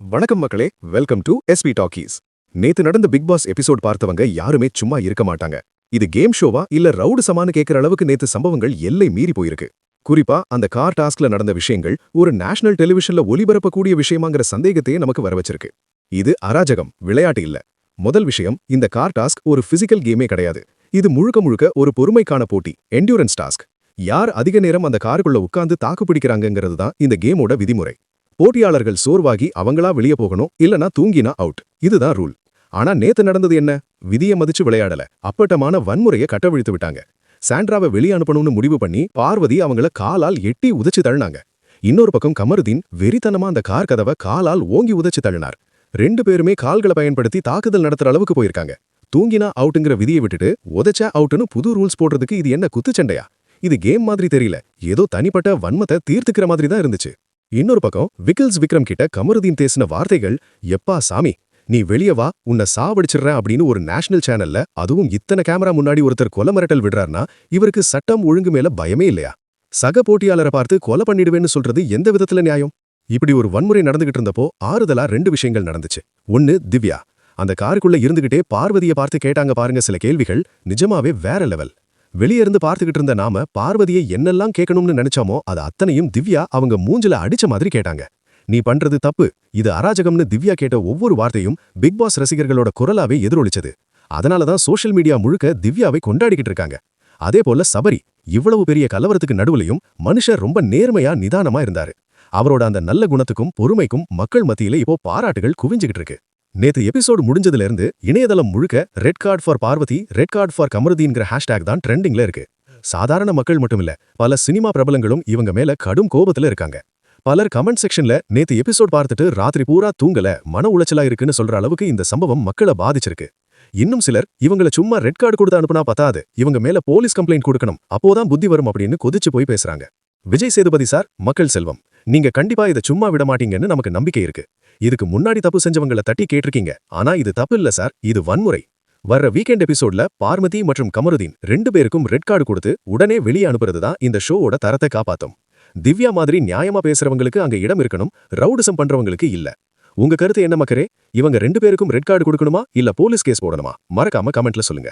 வணக்கம் மக்களே welcome to SP talkies நேத்து நடந்த பிக் பாஸ் எபிசோட் பார்த்தவங்க யாருமே சும்மா இருக்க மாட்டாங்க. இது கேம் ஷோவா இல்ல ரவுடு சமானு கேட்கிற அளவுக்கு நேத்து சம்பவங்கள் எல்லை மீறி போயிருக்கு. குறிப்பா அந்த கார் டாஸ்க்ல நடந்த விஷயங்கள் ஒரு நேஷனல் டெலிவிஷன்ல ஒளிபரப்பக்கூடிய விஷயமாங்கிற சந்தேகத்தையே நமக்கு வர வச்சிருக்கு. இது அராஜகம் விளையாட்டு இல்ல. முதல் விஷயம் இந்த கார் டாஸ்க் ஒரு பிசிக்கல் கேமே கிடையாது. இது முழுக்க முழுக்க ஒரு பொறுமைக்கான போட்டி என்டூரன்ஸ் டாஸ்க் யார் அதிக நேரம் அந்த காருக்குள்ள உட்கார்ந்து தாக்கு பிடிக்கிறாங்கிறது தான் இந்த கேமோட விதிமுறை. போட்டியாளர்கள் சோர்வாகி அவங்களா வெளியே போகணும் இல்லனா தூங்கினா அவுட் இதுதான் ரூல் ஆனா நேத்து நடந்தது என்ன? விதியை மதிச்சு விளையாடல. அப்பட்டமான வன்முறையை கட்டவிழ்த்து விட்டாங்க. சாண்ட்ராவை வெளியே அனுப்பணும்னு முடிவு பண்ணி பார்வதி அவங்கள காலால் எட்டி உதைச்சு தள்ளினாங்க. இன்னொரு பக்கம் கமருதீன் வெறித்தனமா அந்த கார் கதவை காலால் ஓங்கி உதைச்சு தள்ளினார். ரெண்டு பேருமே கால்களை பயன்படுத்தி தாக்குதல் நடத்துற அளவுக்கு போயிருக்காங்க. தூங்கினா அவுட்டுங்கிற விதியை விட்டுட்டு உதச்சா அவுட்டுன்னு புது ரூல்ஸ் போடுறதுக்கு இது என்ன குத்துச்சண்டையா? இது கேம் மாதிரி தெரியல. ஏதோ தனிப்பட்ட வன்மத்தை தீர்த்துக்கிற மாதிரி தான் இருந்துச்சு. இன்னொரு பக்கம் விக்கில்ஸ் விக்ரம் கிட்ட கமருதீன் பேசின வார்த்தைகள் எப்பா சாமி நீ வெளியே வா உன்னை சாவடிச்சிடுறேன் அப்படின்னு ஒரு நேஷனல் சேனல்ல அதுவும் இத்தனை கேமரா முன்னாடி ஒருத்தர் கொலை மிரட்டல் விடுறாருன்னா இவருக்கு சட்டம் ஒழுங்கு மேல பயமே இல்லையா? சக போட்டியாளரை பார்த்து கொலை பண்ணிடுவேன்னு சொல்றது எந்த விதத்துல நியாயம்? இப்படி ஒரு வன்முறை நடந்துகிட்டு இருந்தப்போ ஆறுதலா ரெண்டு விஷயங்கள் நடந்துச்சு. ஒன்னு திவ்யா. அந்த காருக்குள்ள இருந்துகிட்டே பார்வதியை பார்த்து கேட்டாங்க பாருங்க சில கேள்விகள் நிஜமாவே வேற லெவல். வெளியிருந்து பார்த்துக்கிட்டு இருந்த நாம பார்வதியை என்னெல்லாம் கேட்கணும்னு நினைச்சாமோ அது அத்தனையும் திவ்யா அவங்க மூஞ்சில அடிச்ச மாதிரி கேட்டாங்க. நீ பண்றது தப்பு. இது அராஜகம்னு திவ்யா கேட்ட ஒவ்வொரு வார்த்தையும் பிக் பாஸ் ரசிகர்களோட குரலாவே எதிரொலிச்சது. அதனாலதான் சோஷியல் மீடியா முழுக்க திவ்யாவை கொண்டாடிக்கிட்டு இருக்காங்க. அதே போல சபரி இவ்வளவு பெரிய கலவரத்துக்கு நடுவுலையும் மனுஷர் ரொம்ப நேர்மையா நிதானமா இருந்தாரு. அவரோட அந்த நல்ல குணத்துக்கும் பொறுமைக்கும் மக்கள் மத்தியில இப்போ பாராட்டுகள் குவிஞ்சுகிட்டு இருக்கு. நேத்து எபிசோடு முடிஞ்சதுல இருந்து இணையதளம் முழுக்க red card for Parvathi red card for கமருதீன்கிற hashtag தான் ட்ரெண்டிங்ல இருக்கு. சாதாரண மக்கள் மட்டும் இல்ல பல சினிமா பிரபலங்களும் இவங்க மேல கடும் கோபத்துல இருக்காங்க. பலர் கமெண்ட் செக்ஷன்ல நேத்து எபிசோட் பார்த்துட்டு ராத்திரி பூரா தூங்கல மன உளைச்சலா இருக்குன்னு சொல்ற அளவுக்கு இந்த சம்பவம் மக்களை பாதிச்சிருக்கு. இன்னும் சிலர் இவங்கள சும்மா ரெட் கார்டு கொடுத்து அனுப்புனா பத்தாது இவங்க மேல போலீஸ் கம்ப்ளைண்ட் கொடுக்கணும் அப்போதான் புத்தி வரும் அப்படின்னு கொதிச்சு போய் பேசுறாங்க. விஜய் சேதுபதி சார் மக்கள் செல்வம். நீங்க கண்டிப்பா இதை சும்மா விட மாட்டீங்கன்னு நமக்கு நம்பிக்கை இருக்கு. இதுக்கு முன்னாடி தப்பு செஞ்சவங்கள தட்டி கேட்டிருக்கீங்க. ஆனா இது தப்பு இல்ல சார். இது வன்முறை. வர்ற வீக்கெண்ட் எபிசோட்ல பார்மதி மற்றும் கமருதீன் ரெண்டு பேருக்கும் ரெட் கார்டு கொடுத்து உடனே வெளியே அனுப்புறது தான் இந்த ஷோவோட தரத்தை காப்பாத்தும். திவ்யா மாதிரி நியாயமா பேசுறவங்களுக்கு அங்க இடம் இருக்கணும். ரவுடிசம் பண்றவங்களுக்கு இல்ல. உங்க கருத்து என்ன மக்கரே இவங்க ரெண்டு பேருக்கும் ரெட் கார்டு கொடுக்கணுமா? இல்ல போலீஸ் கேஸ் போடணுமா? மறக்காம கமெண்ட்ல சொல்லுங்க.